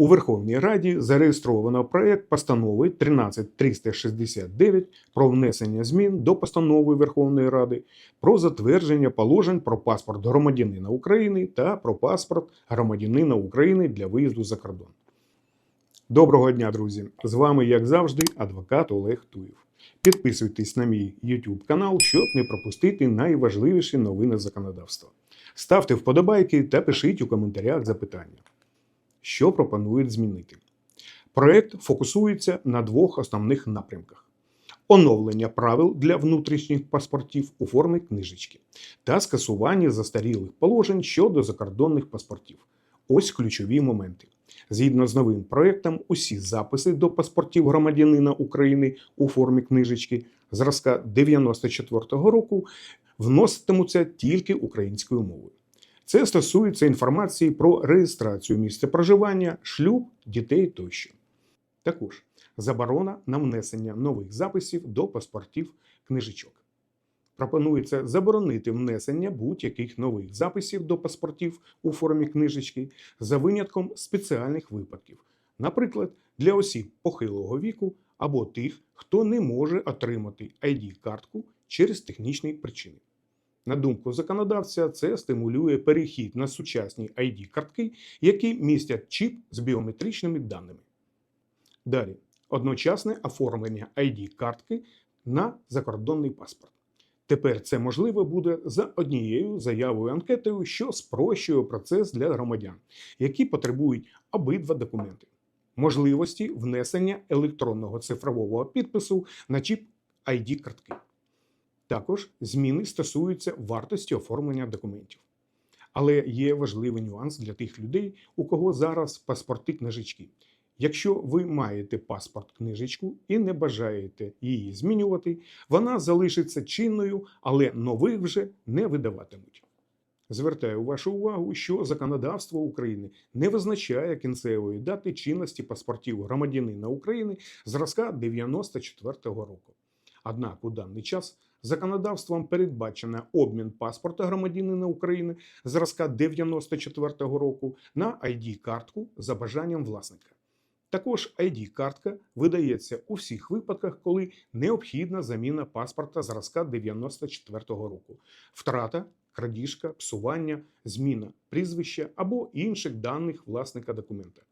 У Верховній Раді зареєстровано проект постанови 13369 про внесення змін до постанови Верховної Ради про затвердження положень про паспорт громадянина України та про паспорт громадянина України для виїзду за кордон. Доброго дня, друзі! З вами, як завжди, адвокат Олег Туєв. Підписуйтесь на мій YouTube канал, щоб не пропустити найважливіші новини законодавства. Ставте вподобайки та пишіть у коментарях запитання. Що пропонують змінити? Проект фокусується на двох основних напрямках: оновлення правил для внутрішніх паспортів у формі книжечки та скасування застарілих положень щодо закордонних паспортів. Ось ключові моменти. Згідно з новим проектом, усі записи до паспортів громадянина України у формі книжечки зразка 94-го року вноситимуться тільки українською мовою. Це стосується інформації про реєстрацію місця проживання, шлюб, дітей тощо. Також заборона на внесення нових записів до паспортів книжечок. Пропонується заборонити внесення будь-яких нових записів до паспортів у формі книжечки за винятком спеціальних випадків, наприклад, для осіб похилого віку або тих, хто не може отримати ID-картку через технічні причини. На думку законодавця, це стимулює перехід на сучасні ID-картки, які містять чіп з біометричними даними. Далі, одночасне оформлення ID-картки на закордонний паспорт. Тепер це можливо буде за однією заявою анкетою, що спрощує процес для громадян, які потребують обидва документи. Можливості внесення електронного цифрового підпису на чіп ID-картки. Також зміни стосуються вартості оформлення документів. Але є важливий нюанс для тих людей, у кого зараз паспорти книжечки. Якщо ви маєте паспорт книжечку і не бажаєте її змінювати, вона залишиться чинною, але нових вже не видаватимуть. Звертаю вашу увагу, що законодавство України не визначає кінцевої дати чинності паспортів громадянина України зразка 94-го року. Однак у даний час законодавством передбачено обмін паспорта громадянина України зразка 94-го року на ID-картку за бажанням власника. Також ID-картка видається у всіх випадках, коли необхідна заміна паспорта зразка 94-го року, втрата, крадіжка, псування, зміна прізвища або інших даних власника документа.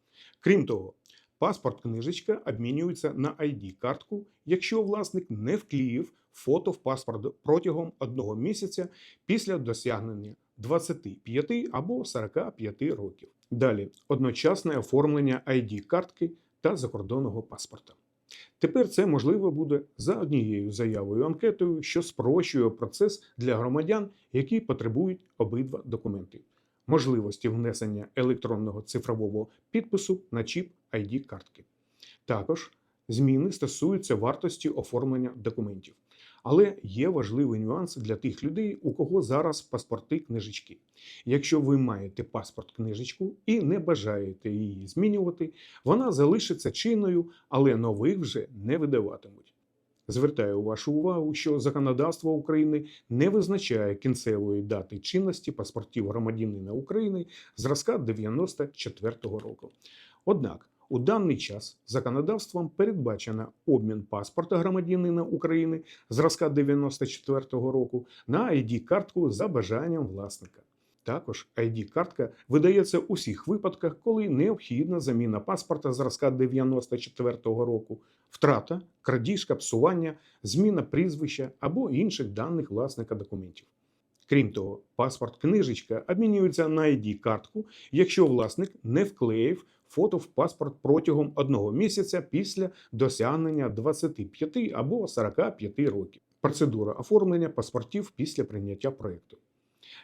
Крім того, паспорт книжечка обмінюється на ID-картку, якщо власник не вклеїв фото в паспорт протягом одного місяця після досягнення 25 або 45 років. Далі одночасне оформлення ID-картки та закордонного паспорта. Тепер це можливо буде за однією заявою анкетою, що спрощує процес для громадян, які потребують обидва документи. Можливості внесення електронного цифрового підпису на чіп ID-картки. Також зміни стосуються вартості оформлення документів. Але є важливий нюанс для тих людей, у кого зараз паспорти книжечки. Якщо ви маєте паспорт книжечку і не бажаєте її змінювати, вона залишиться чинною, але нових вже не видаватимуть. Звертаю вашу увагу, що законодавство України не визначає кінцевої дати чинності паспортів громадянина України зразка 94-го року. Однак у даний час законодавством передбачено обмін паспорта громадянина України зразка 94-го року на ID-картку за бажанням власника. Також ID-картка видається у всіх випадках, коли необхідна заміна паспорта зразка 94-го року, втрата, крадіжка, псування, зміна прізвища або інших даних власника документів. Крім того, паспорт книжечка обмінюється на ID-картку, якщо власник не вклеїв фото в паспорт протягом одного місяця після досягнення 25 або 45 років. Процедура оформлення паспортів після прийняття проєкту.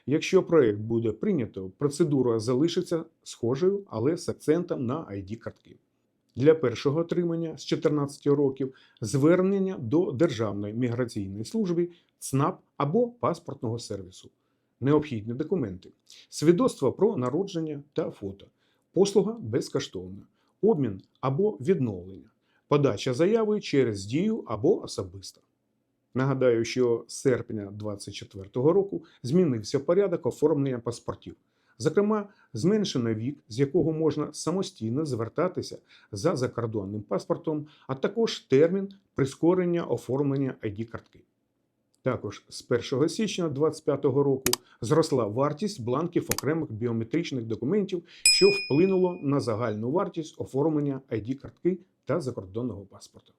Якщо проєкт буде прийнято, процедура залишиться схожою, але з акцентом на ID-картки. Для першого отримання з 14 років звернення до Державної міграційної служби, ЦНАП або паспортного сервісу. Необхідні документи, свідоцтво про народження та фото, послуга безкоштовна, обмін або відновлення, подача заяви через дію або особисто. Нагадаю, що з серпня 2024 року змінився порядок оформлення паспортів. Зокрема, зменшено вік, з якого можна самостійно звертатися за закордонним паспортом, а також термін прискорення оформлення ID-картки. Також з 1 січня 2025 року зросла вартість бланків окремих біометричних документів, що вплинуло на загальну вартість оформлення ID-картки та закордонного паспорта.